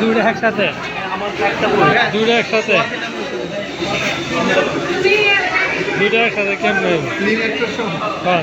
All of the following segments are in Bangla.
দুটো একসাথে। দুটো একসাথে। দুটো একসাথে কেমন? হ্যাঁ।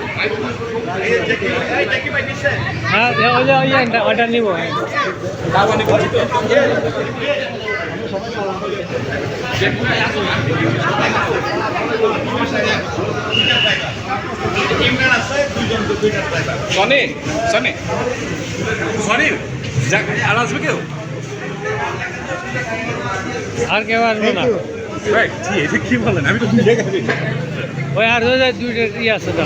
হ্যাঁ নিব সনি। সনি সনি আর আসবে কেউ? আর কেউ আসবে না। কি বলেন? আমি তো ওই আর দুইটা ই আছে তো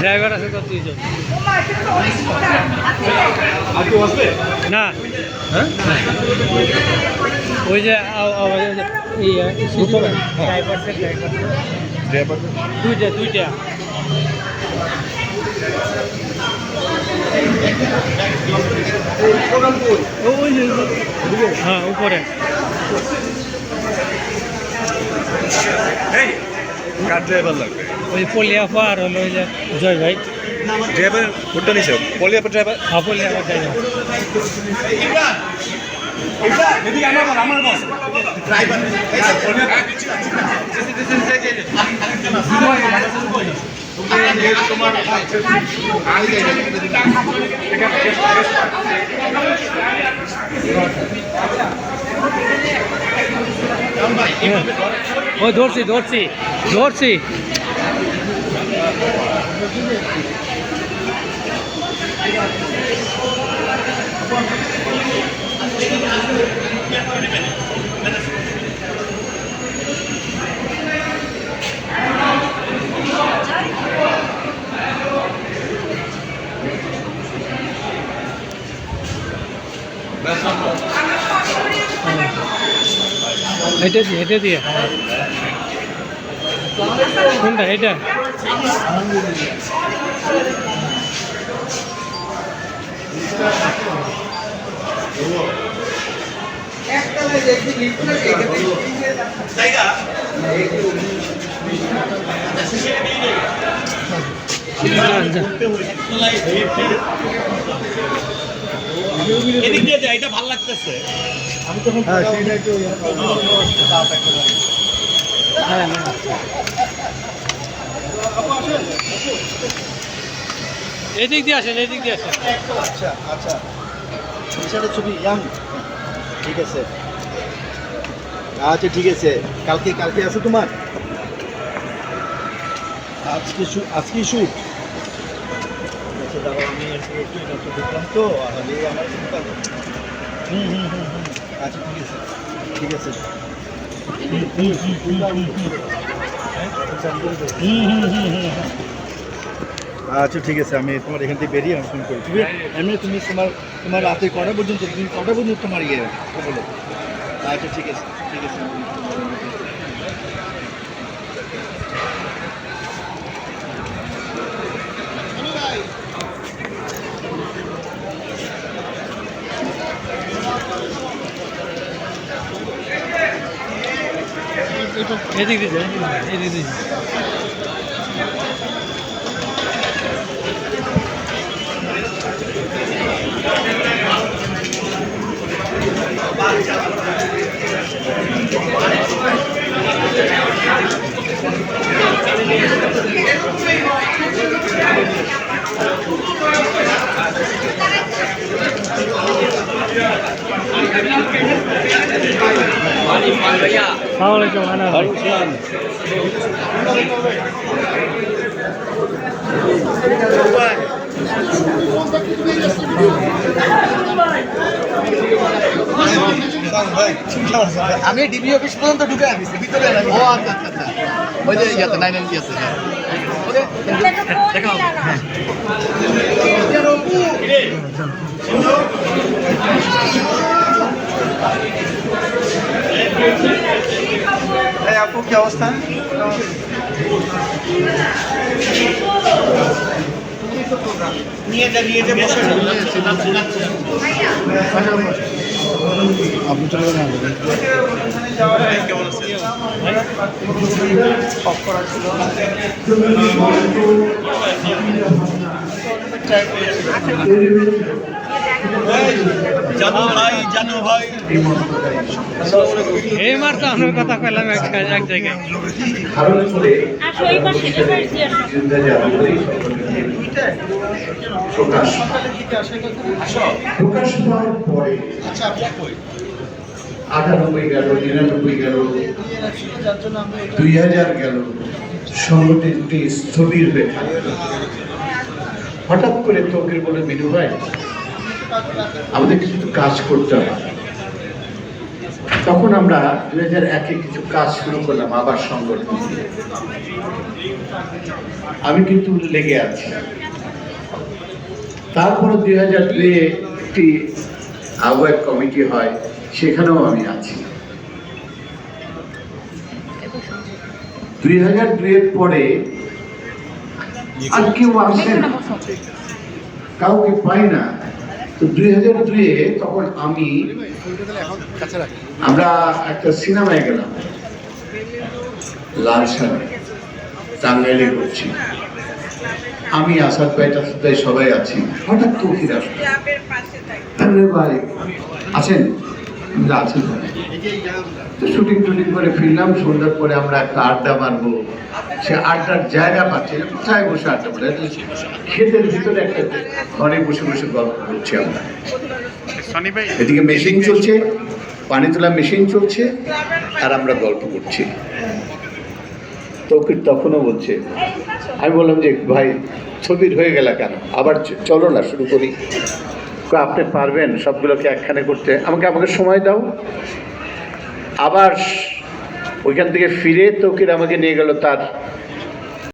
ড্রাইভার আছে তো দুইজন। না। হ্যাঁ? ওই যে ইয়ে, দুইটা দুইটা। হ্যাঁ উপরে। কার ড্রাইভার লাগবে? ওই পলিয়াফা আর হলো ওই যে জয় ভাই। ড্রাইভার কোনটা নিছে? পলিয়া ড্রাইভার হ্যাঁ পলিয়াফা ড্রাইভার ওই ধরছি ধরছি ধরছি। হেঁটে দিয়ে হেঁটে দিয়ে। কোনটা এটা? এদিক দিয়ে যায় এটা ভালো লাগতেছে। হ্যাঁ না এদিক দিয়ে আসেন, এদিক দিয়ে আসেন। আচ্ছা আচ্ছা। বিশালের ছবি ইয়াং। ঠিক আছে। আচ্ছা ঠিক আছে। কালকে কালকে আছে তোমার? আজকে শু- আজকে শুট আচ্ছা দাঁড়াও, আমি একটু একটু তো আর আমার হুম হুম হুম হুম। আচ্ছা ঠিক আছে। ঠিক আছে। আচ্ছা ঠিক আছে, আমি তোমার এখান থেকে বেরিয়ে আমি ফোন করি এমনি তুমি তোমার তোমার রাতে কটা পর্যন্ত তুমি কটা পর্যন্ত তোমার ইয়ে বলো? আচ্ছা ঠিক আছে ঠিক আছে এদিক দিয়ে যান, এদিক যান। সালাম ভাই। আমি ডিবি অফিস পর্যন্ত ঢুকে আসছি ভিতরে ও আচ্ছা আচ্ছা আচ্ছা। ওই যে ইয়াতে নাইন এন ইয়াতে হ্যাঁ। আপু কি অবস্থা? নিয়ে যা নিয়ে যা বসে আপনি চলে ছিল জানু ভাই জানু ভাই এই মার তো আমার কথা কইলাম এক এক জায়গায় প্রকাশ পাওয়ার পরে আচ্ছা আটানব্বই গেল নিরানব্বই গেল দুই হাজার গেল সংগঠনটি স্থবির হয়ে হঠাৎ করে তোকে বলে বিনু ভাই আমাদের কিছু কাজ করতে হবে। তখন আমরা দুই হাজার একে কিছু কাজ শুরু করলাম আবার সংগঠন আমি কিন্তু লেগে আছি। তারপরে দুই হাজার দুয়ে একটি আহ্বায়ক কমিটি হয়, সেখানেও আমি আছি। দুই হাজার দুয়ের পরে আর কেউ আসে না। কাউকে পাই না। হাজার তখন আমি আমরা একটা সিনেমায় গেলাম। লাল টাঙ্গাইলে করছি। আমি, আসাদ ভাই সবাই আছি। হঠাৎ তো আরে ভাই, আছেন? আছি। তো শুটিং টুটিং করে ফিরলাম সন্ধ্যার পরে আমরা একটা আড্ডা মারবো। সে আড্ডার জায়গা পাচ্ছি না কোথায় বসে আড্ডা মারবো? ক্ষেতের ভিতরে একটা ঘরে বসে বসে গল্প করছি আমরা। এদিকে মেশিন চলছে পানি তোলা মেশিন চলছে আর আমরা গল্প করছি। তৌকির তখনও বলছে আমি বললাম যে ভাই ছবির হয়ে গেল কেন? আবার চলো না শুরু করি। আপনি পারবেন, সবগুলোকে একখানে করতে। আমাকে আমাকে সময় দাও। আবার ওইখান থেকে ফিরে তকির আমাকে নিয়ে গেল তার